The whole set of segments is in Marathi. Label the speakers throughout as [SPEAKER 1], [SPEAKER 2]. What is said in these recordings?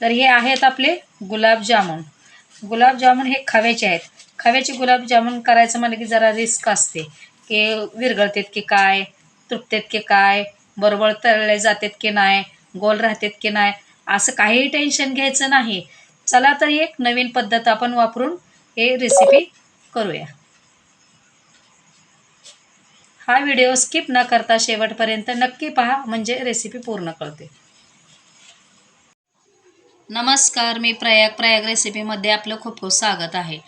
[SPEAKER 1] तर हे आहेत आपले गुलाबजामुन गुलाबजामुन हे खव्याचे आहेत. खव्याचे गुलाबजामुन करायचं म्हणलं की जरा रिस्क असते. की विरघळतात की काय तुटतात की काय बरोबर तळले जातात की नाही गोल राहतात की नाही असं काहीही टेन्शन घ्यायचं नाही. चला तर एक नवीन पद्धत आपण वापरून हे रेसिपी करूया. हा व्हिडिओ स्किप न करता शेवटपर्यंत नक्की पहा म्हणजे रेसिपी पूर्ण कळते नमस्कार मी प्रयाग प्रयाग रेसिपीमध्ये आपलं खूप खूप स्वागत आहे.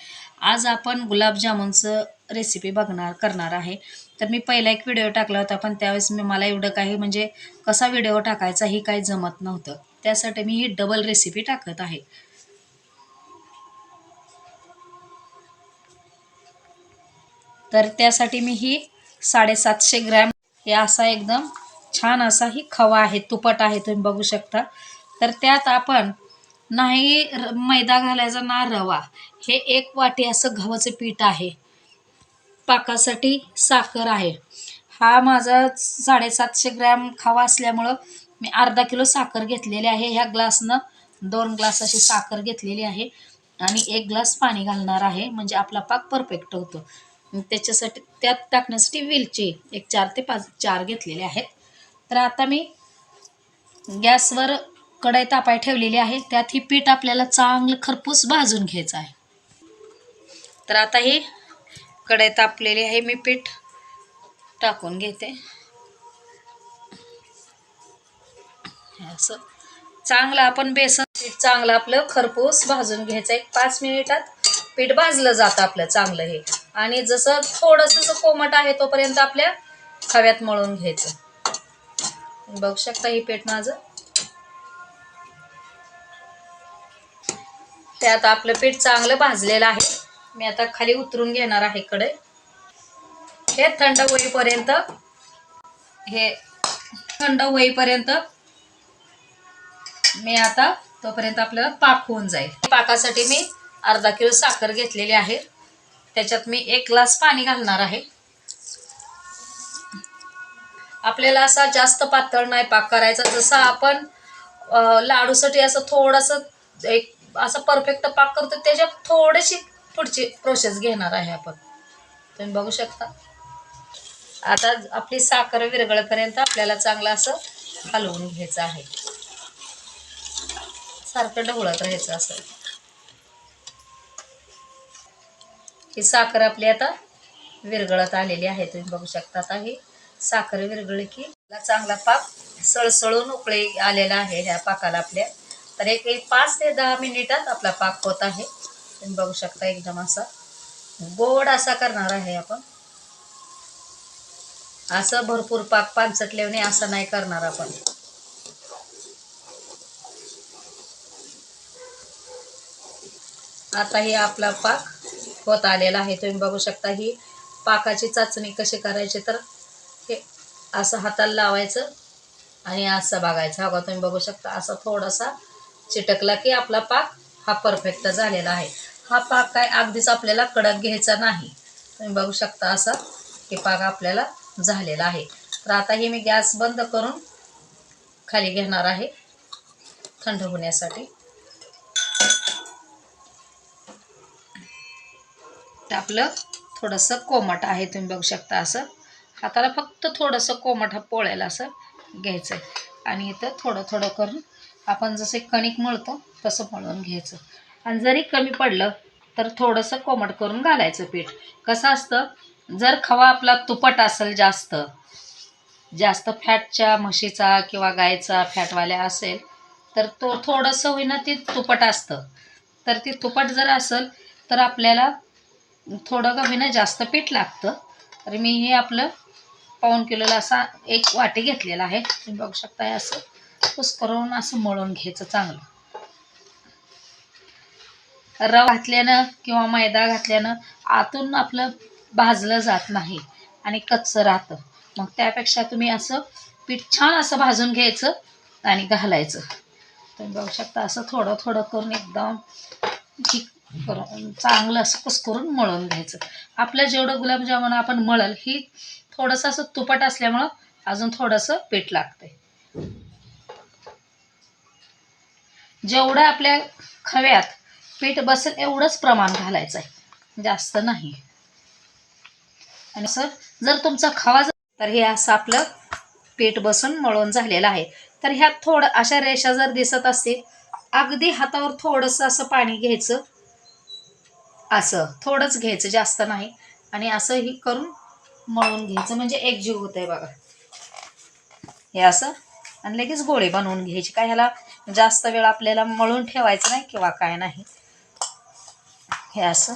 [SPEAKER 1] आज आपण गुलाबजामुनचं रेसिपी बघणार करणार आहे. तर मी पहिला एक व्हिडिओ टाकला होता पण त्यावेळेस मी मला एवढं काही म्हणजे कसा व्हिडिओ टाकायचा ही काही जमत नव्हतं. त्यासाठी मी ही डबल रेसिपी टाकत आहे. तर त्यासाठी मी ही साडेसातशे ग्रॅम हे असा एकदम छान असा ही खवा आहे तुपट आहे तुम्ही बघू शकता. तर त्यात आपण नाही र- मैदा घालायचा ना रवा. हे एक वाटी असं गव्हाचं पीठ आहे. पाकासाठी साखर आहे. हा माझा साडेसातशे ग्रॅम खावा असल्यामुळं मी अर्धा किलो साखर घेतलेली आहे. ह्या ग्लासनं दोन ग्लास अशी साखर घेतलेली आहे आणि एक ग्लास पाणी घालणार आहे. म्हणजे आपला पाक परफेक्ट होतो. त्याच्यासाठी त्यात टाकण्यासाठी वेलची एक चार ते पाच चार घेतलेले आहेत. तर आता मी गॅसवर कढई तापाय ठेवलेली आहे. त्यात ही पीठ आपल्याला चांगलं खरपूस भाजून घ्यायचं आहे. तर आता ही कढई तापलेली आहे. मी पीठ टाकून घेते. असं चांगलं आपण बेसन पीठ चांगलं आपलं खरपूस भाजून घ्यायचं एक पाच मिनिटात पीठ भाजलं जातं आपलं चांगलं हे. आणि जसं थोडंसं कोमट आहे तोपर्यंत आपल्या खव्यात मळून घ्यायचं. बघू शकता हे पीठ माझं. त्यात आपलं पीठ चांगलं भाजलेलं आहे. मी आता खाली उतरून घेणार आहे कडे हे थंड होईपर्यंत हे थंड होईपर्यंत मी आता तोपर्यंत आपल्याला पाक होऊन जाईल. पाकासाठी मी अर्धा किलो साखर घेतलेली आहे. त्याच्यात मी एक ग्लास पाणी घालणार आहे. आपल्याला असा जास्त पातळ नाही पाक करायचा. जसा आपण लाडूसाठी असं थोडंसं एक असं परफेक्ट पाक करतो त्याच्यात थोडीशी पुढची प्रोसेस घेणार आहे आपण. तुम्ही बघू शकता. आता आपली साखर विरगळपर्यंत आपल्याला चांगलं असं हलवून घ्यायचं आहे. सारखं ढवळत राहायचं असं. ही साखर आपली आता विरगळत आलेली आहे. तुम्ही बघू शकता आता ही साखर विरगळी की चांगला पाक सळसळून उकळी आलेला आहे ह्या पाकाला आपल्या. तर एक एक पाच ते दहा मिनिटात आपला पाक होत आहे. तुम्ही बघू शकता एकदम असा. गोड असा करणार आहे आपण. असं भरपूर पाक पानसटल्याने असं नाही करणार आपण. आता ही आपला पाक होत आलेला आहे. तुम्ही बघू शकता ही पाकाची चाचणी कशी करायची तर हे असं हाताला लावायचं आणि असं बघायचं. हा तुम्ही बघू शकता असा थोडासा चिटकला की आपला पाक हा परफेक्ट झालेला आहे. हा पाक काय अगदीच आपल्याला कडक घ्यायचा नाही. तुम्ही बघू शकता असा हे पाक आपल्याला झालेला आहे. तर आता हे मी गॅस बंद करून खाली घेणार आहे. थंड होण्यासाठी. ते आपलं थोडंसं कोमट आहे तुम्ही बघू शकता असं. हाताला फक्त थोडंसं कोमट हा पोळ्याला असं घ्यायचं आहे आणि इथं थोडं थोडं करून आपण जसे कणिक मळतो तसं मळून घ्यायचं. आणि जरी कमी पडलं तर थोडंसं कोमट करून घालायचं पीठ. कसं असतं जर खवा आपला तुपट असेल जास्त जास्त फॅटच्या म्हशीचा किंवा गायचा फॅटवाल्या असेल तर तो थोडंसं होईना ते तुपट असतं. तर ते तुपट जर असेल तर आपल्याला थोडं का होईना जास्त पीठ लागतं. तर मी हे आपलं पाऊण किलोला असा एक वाटी घेतलेला आहे. तुम्ही बघू शकता असं. कुस्करून असं मळून घ्यायचं चांगलं. रव घातल्यानं किंवा मैदा घातल्यानं आतून आपलं भाजलं जात नाही आणि कच्चं राहतं. मग त्यापेक्षा तुम्ही असं पीठ छान असं भाजून घ्यायचं आणि घालायचं. तुम्ही बघू शकता असं थोडं थोडं करून एकदम ठीक करून चांगलं असं कुस्करून मळून घ्यायचं. आपलं जेवढं गुलाबजामुन आपण मळल ही थोडंसं असं तुपट असल्यामुळं अजून थोडंसं पीठ लागतंय. जेवढं आपल्या खव्यात पीठ बसेल एवढंच प्रमाण घालायचं आहे जास्त नाही. आणि सर जर तुमचा खवा तर हे असं आपलं पीठ बसून मळून झालेलं आहे. तर ह्यात थोडं अशा रेषा जर दिसत असतील अगदी हातावर थोडंसं असं पाणी घ्यायचं. असं थोडंच घ्यायचं जास्त नाही. आणि असं ही करून मळून घ्यायचं. म्हणजे एकजीव होत आहे बघा. हे असं. आणि लगेच गोळे बनवून घ्यायचे. काय ह्याला जास्त वेळ आपल्याला मळून ठेवायचं नाही किंवा काय नाही. हे असं.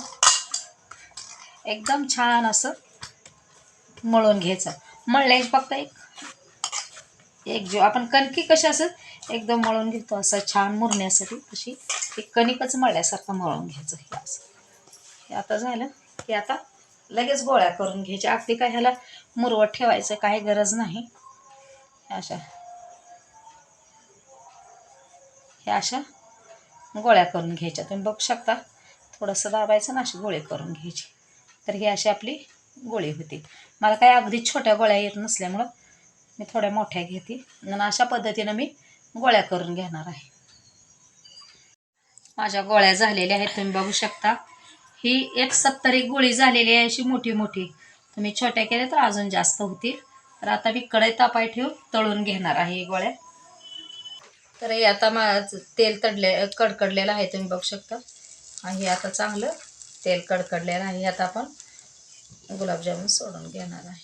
[SPEAKER 1] एकदम छान असं मळून घ्यायचं. मळल्याची फक्त एक एक जीव. आपण कणकी कशी असं एकदम मळून घेतो असं छान मुरण्यासाठी तशी एक कणिकच मळल्यासारखं मळून घ्यायचं हे असं. हे आता झालं की आता लगेच गोळ्या करून घ्यायच्या. अगदी काय ह्याला मुरवत ठेवायचं काही गरज नाही. अशा. हे अशा गोळ्या करून घ्यायच्या. तुम्ही बघू शकता थोडंसं दाबायचं ना अशी गोळे करून घ्यायची. तर ही अशी आपली गोळी होती. मला काही अगदी छोट्या गोळ्या येत नसल्यामुळं मी थोड्या मोठ्या घेते. आणि अशा पद्धतीनं मी गोळ्या करून घेणार आहे. माझ्या गोळ्या झालेल्या आहेत तुम्ही बघू शकता. ही एक सत्तर एक गोळी झालेली आहे अशी मोठी मोठी. तुम्ही छोट्या केल्या तर अजून जास्त होतील. तर आता मी कढई तापाय ठेवून तळून घेणार आहे ही गोळ्या. तर हे आता माझं तेल तडले कडकडलेलं आहे तुम्ही बघू शकता. आणि हे आता चांगलं तेल कडकडलेलं आहे. आता आपण गुलाबजामुन सोडून घेणार आहे.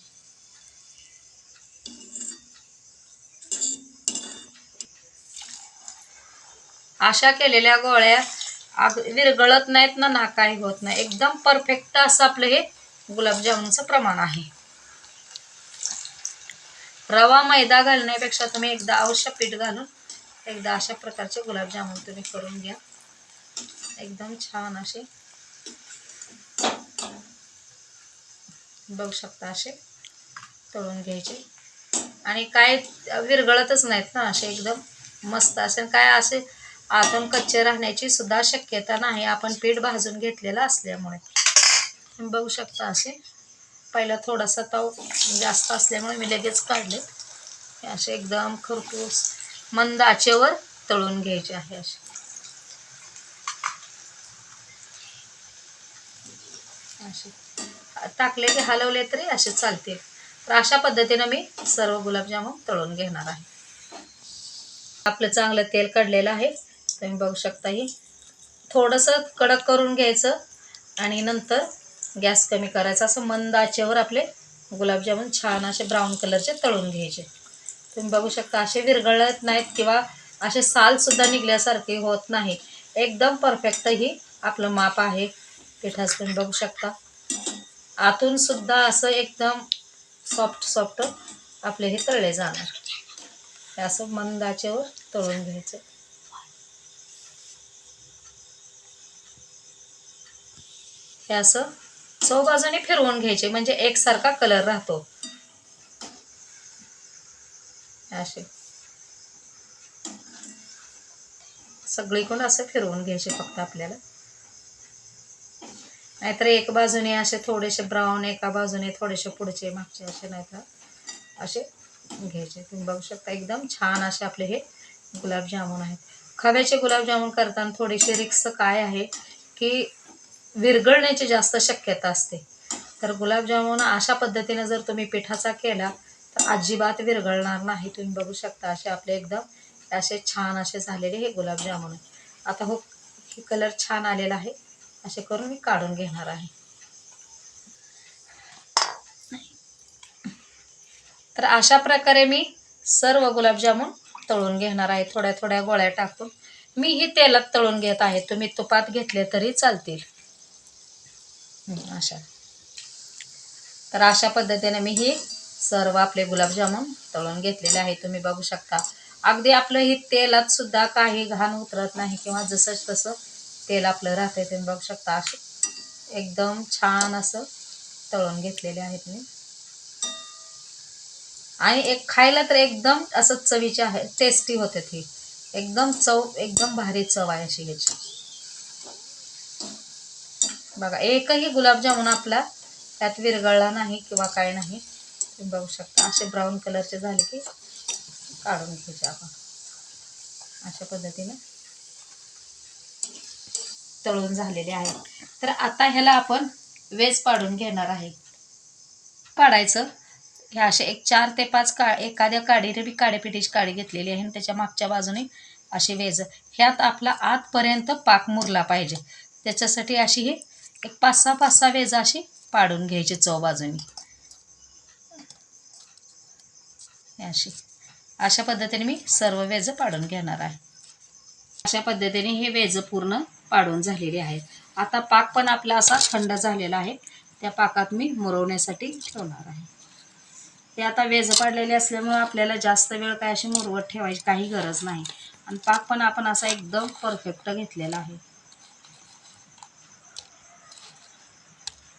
[SPEAKER 1] अशा केलेल्या गोळ्या अग विरगळत नाहीत ना ना काही होत नाही. एकदम परफेक्ट असं आपलं हे गुलाबजामुनचं प्रमाण आहे. रवा मैदा घालण्यापेक्षा तुम्ही एकदा अवश्य पीठ घालून एकदा अशा प्रकारचे गुलाबजामुन तुम्ही करून घ्या. एकदम छान असे. बघू शकता असे. तळून घ्यायचे. आणि काय विरगळतच नाहीत ना असे एकदम मस्त असे. काय असे आतून कच्चे राहण्याची सुद्धा शक्यता नाही. आपण पीठ भाजून घेतलेलं असल्यामुळे. बघू शकता असे. पहिला थोडासा तव जास्त असल्यामुळे मी लगेच काढले. असे एकदम खरपूस मंद आचेवर तळून घ्यायचे आहे असे. असे. टाकले की हलवले तरी असे चालतील. तर अशा पद्धतीनं मी सर्व गुलाबजामुन तळून घेणार आहे. आपलं चांगलं तेल काढलेलं आहे. तुम्ही बघू शकता ही. थोडंसं कडक करून घ्यायचं आणि नंतर गॅस कमी करायचा. असं मंद आचेवर आपले गुलाबजामुन छान असे ब्राऊन कलरचे तळून घ्यायचे. तुम्ही बघू शकता असे विरघळत नाहीत किंवा असे सालसुद्धा निघल्यासारखे होत नाही. एकदम परफेक्ट ही आपलं माप आहे. पिठाचं तुम्ही बघू शकता. आतून सुद्धा असं एकदम सॉफ्ट सॉफ्ट आपले हे तळले जाणार. हे असं मंदाच्यावर तळून घ्यायचं. हे असं चौबाजूने फिरवून घ्यायचे म्हणजे एकसारखा कलर राहतो. असे. सगळीकडून असं फिरवून घ्यायचे फक्त आपल्याला. नाहीतर एक बाजूने असे थोडेसे ब्राऊन एका बाजूने थोडेसे पुढचे मागचे असे नाहीतर असे घ्यायचे. तुम्ही बघू शकता एकदम छान असे आपले हे गुलाबजामुन आहेत. खव्याचे गुलाबजामुन करताना थोडीशी रिक्स काय आहे की विरघळण्याची जास्त शक्यता असते. तर गुलाबजामुन अशा पद्धतीने जर तुम्ही पिठाचा केला अजिबात विरघळणार नाही. तुम्ही बघू शकता असे आपले एकदम असे छान असे झालेले हे गुलाबजामुन आता हो कलर छान आलेला आहे. असे करून मी काढून घेणार आहे. तर अशा प्रकारे मी सर्व गुलाबजामुन तळून घेणार आहे. थोड्या थोड्या गोळ्या टाकून. मी ही तेलात तळून घेत आहे. तुम्ही तुपात घेतले तरी चालतील. अशा. तर अशा पद्धतीने मी ही सर्व आपले गुलाबजामुन तळून घेतलेले आहे. तुम्ही बघू शकता. अगदी आपलं ही तेलात सुद्धा काही घाण उतरत नाही किंवा जसं तसं तेल आपलं राहतंय तुम्ही बघू शकता. असे एकदम छान असं तळून घेतलेले आहेत मी. आणि एक खायला तर एकदम असं चवीचे आहे टेस्टी होते ती. एकदम चव एकदम भारी चव आहे अशी ह्याची. बघा एकही गुलाबजामुन आपला त्यात विरघळला नाही किंवा काय नाही. तुम्ही बघू शकता. असे ब्राऊन कलरचे झाले की काढून घ्यायचे आपण. अशा पद्धतीने तळून झालेले आहे तर आता ह्याला आपण वेज पाडून घेणार आहे. पाडायचं. हे असे एक चार ते पाच का एखाद्या काडीने मी काडेपिटीची काडी घेतलेली आहे आणि त्याच्या मागच्या बाजूने अशी वेज. ह्यात आपला आतपर्यंत पाक मुरला पाहिजे. त्याच्यासाठी अशी हे एक पाच सहा पाच सहा वेज अशी पाडून घ्यायची चव बाजूनी हे अशी अशा पद्धतीने मी सर्व वेज पाडून घेणार आहे. अशा पद्धतीने हे वेज पूर्ण पाडून झालेले आहेत. आता पाक पण आपला असा थंड झालेला आहे. त्या पाकात मी मुरवण्यासाठी ठेवणार आहे. ते आता वेज पाडलेले असल्यामुळं आपल्याला जास्त वेळ काय अशी मुरवत ठेवायची काही गरज नाही. आणि पाक पण आपण असा एकदम परफेक्ट घेतलेला आहे.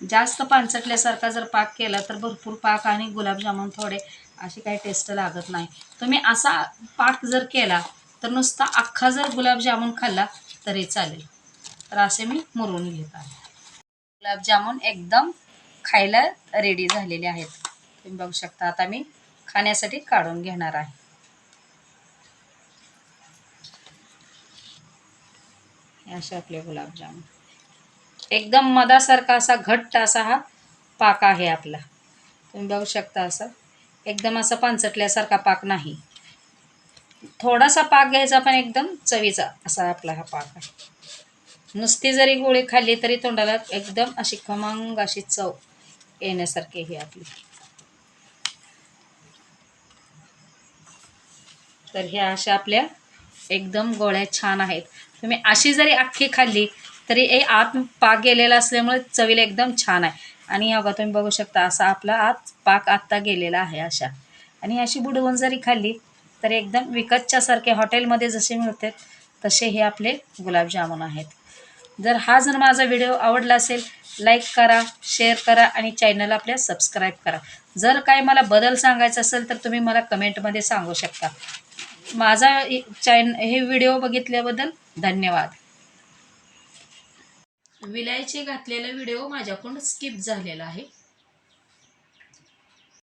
[SPEAKER 1] जास्त पांचटल्यासारखा जर पाक केला तर भरपूर पाक आणि गुलाबजामुन थोडे अशी काही टेस्ट लागत नाही. तुम्ही असा पाक जर केला तर नुसता अख्खा जर गुलाबजामुन खाल्ला तरी चालेल. तर असे मी मुरून घेत आहे. गुलाबजामुन एकदम खायला रेडी झालेले आहेत. तुम्ही बघू शकता आता मी खाण्यासाठी काढून घेणार आहे. असे आपले गुलाबजामुन. एकदम मधासारखा असा घट्ट असा हा पाक आहे आपला. तुम्ही बघू शकता असं. एकदम असा पांचटल्यासारखा पाक नाही. थोडासा पाक घ्यायचा पण एकदम चवीचा असा आपला हा पाक आहे. नुसती जरी गोळी खाल्ली तरी तोंडाला एकदम अशी खमंग अशी चव येण्यासारखी ही आपली. तर ह्या अशा आपल्या एकदम गोळ्या छान आहेत. तुम्ही अशी जरी अख्खी खाल्ली तरी हे आत पाक गेलेला असल्यामुळे चवीला एकदम छान आहे. आणि अगं तुम्ही बघू शकता असा आपला आत पाक आत्ता गेलेला आहे अशा. आणि अशी बुडवून जरी खाल्ली तर एकदम विकतच्यासारखे हॉटेलमध्ये जसे मिळतात तसे हे आपले गुलाबजामुन आहेत. जर हा जर माझा व्हिडिओ आवडला असेल लाईक करा शेअर करा आणि चॅनल आपल्या सबस्क्राईब करा. जर काय मला बदल सांगायचा असेल तर तुम्ही मला कमेंटमध्ये सांगू शकता. माझा चॅन हे व्हिडिओ बघितल्याबद्दल धन्यवाद. विलायचे घातलेला व्हिडिओ माझ्याकडून स्किप झालेला आहे.